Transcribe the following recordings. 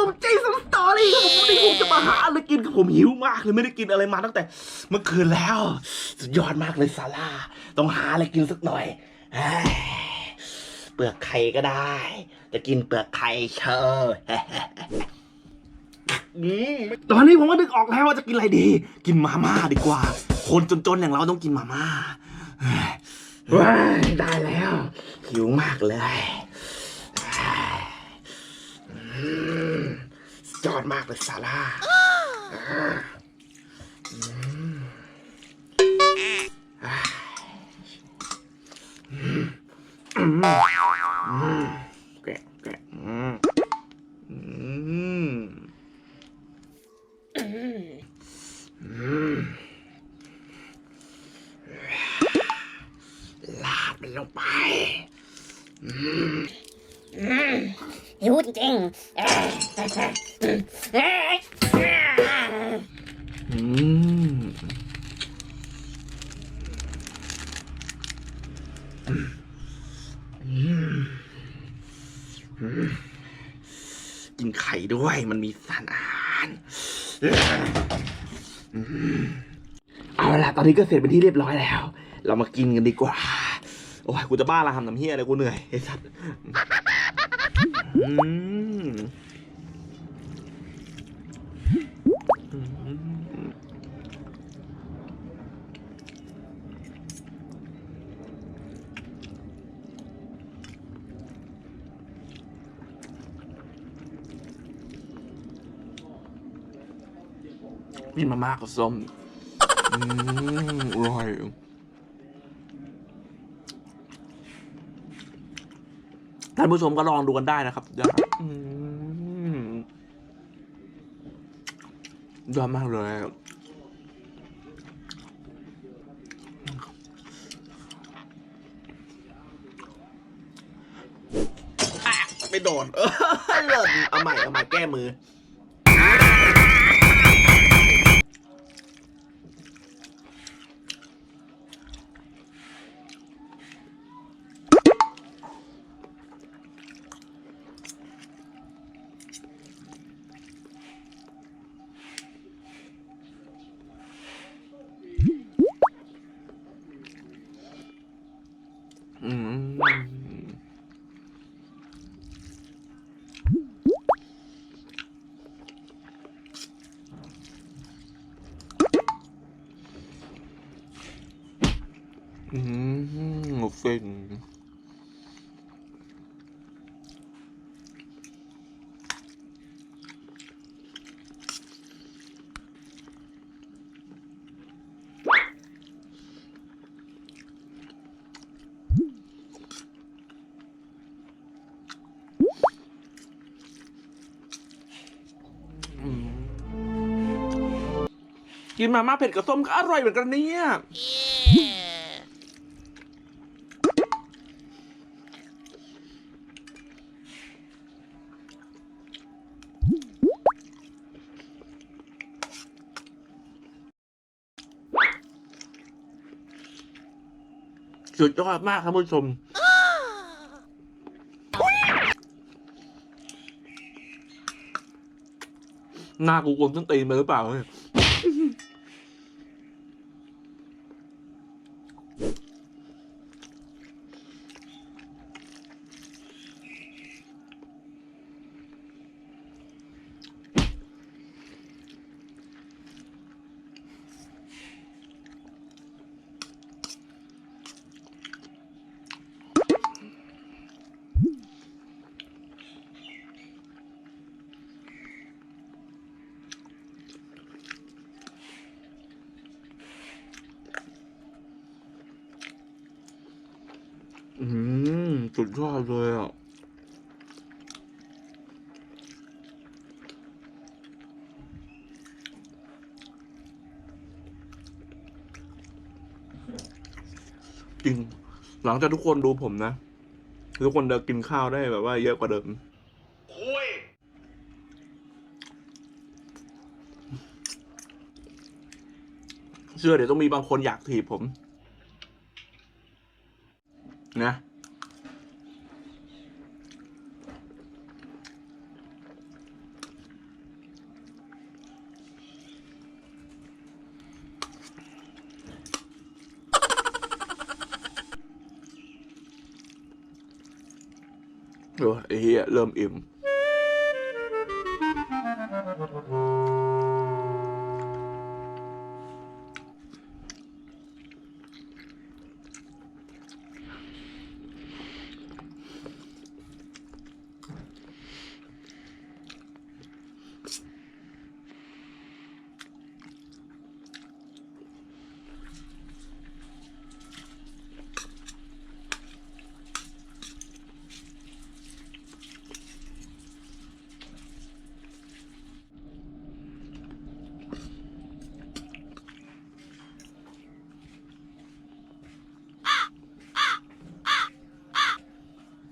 ผมเจสันสตอรี่ครับผมวันนี้ผมจะมาหาอะไรกินครับผมหิวมากเลยไม่ได้กินอะไรมาตั้งแต่เมื่อคืนแล้ว สุดยอดมากเลยซาร่าต้องหาอะไรกินสักหน่อยเฮ้ยเปลือกไข่ก็ได้ จะกินเปลือกไข่เชออืมตอนนี้ผมก็นึกออกแล้วว่าจะกินอะไรดี กินมาม่าดีกว่า คนจนๆอย่างเราต้องกินมาม่าเฮ้ยว้ายได้แล้วหิวมากเลยอืมสุด ยอดมากเลยซาร่า ริงๆเอ้ยเอ้ยอืมอืมอืมกินไข่ด้วยมันมีสารอาหารอืมเอาละตอนนี้ก็เสร็จเป็นที่เรียบร้อยแล้ว เรามากินกันดีกว่า โอ้ยกูจะบ้าละทำน้ำเฮียอะไรกูเหนื่อยไอ้สัตว์อืมอืม กินมามากับส้ม อืมอร่อย ท่านผู้ชมก็ลองดูกันได้นะครับยอดอืมยอดมากเลยอะไม่โดนเออเลิศเอาใหม่เอาใหม่แก้มืออื อืมฟินกินมาม่าเผ็ดกับส้มก็อร่อยเหมือนกันเนี่ย สุดยอดมากครับผู้ชมหน้ากูกลมต้งตีนไปหรือเปล่าเนี่ยอืม สุดยอดเลยอะจริง หลังจากทุกคนดูผมนะ ทุกคนจะกินข้าวได้แบบว่าเยอะกว่าเดิมเชื่อเดี๋ยวต้องมีบางคนอยากถีบผม นะ เออไอ้เหี้ยเริ่มอิ่ม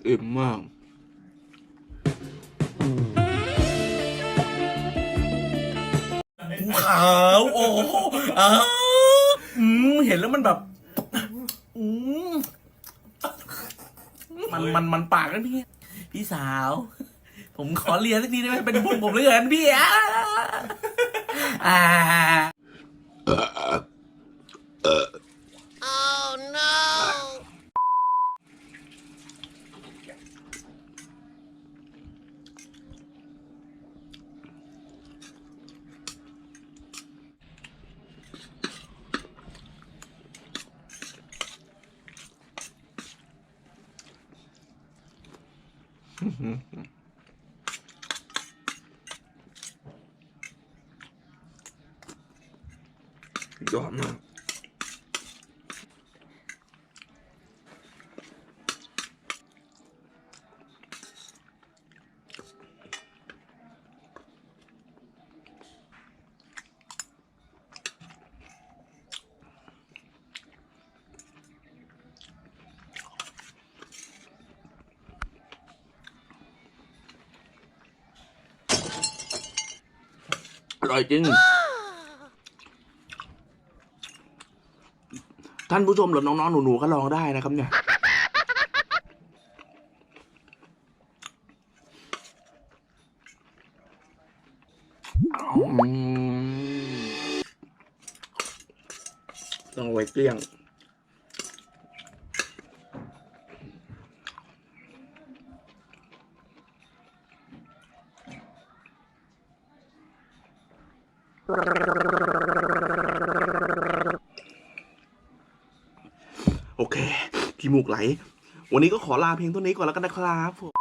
อิ่มมากขาวโอ้อ้าอืมเห็นแล้วมันแบบอืมมันมันมันปากนพี่ พี่สาว ผมขอเรียนสักทีได้ไหมเป็นบุญผมเหลยเกินพี่อะ อ่ายอด ร่อยจริง ท่านผู้ชมหรือน้องๆหนูๆก็ลองได้นะครับเนี่ย ต้องไว้เกลี้ยง โอเคที่มูกไหล วันนี้ก็ขอลาเพียงเท่านี้ก่อนแล้วกันนะครับผม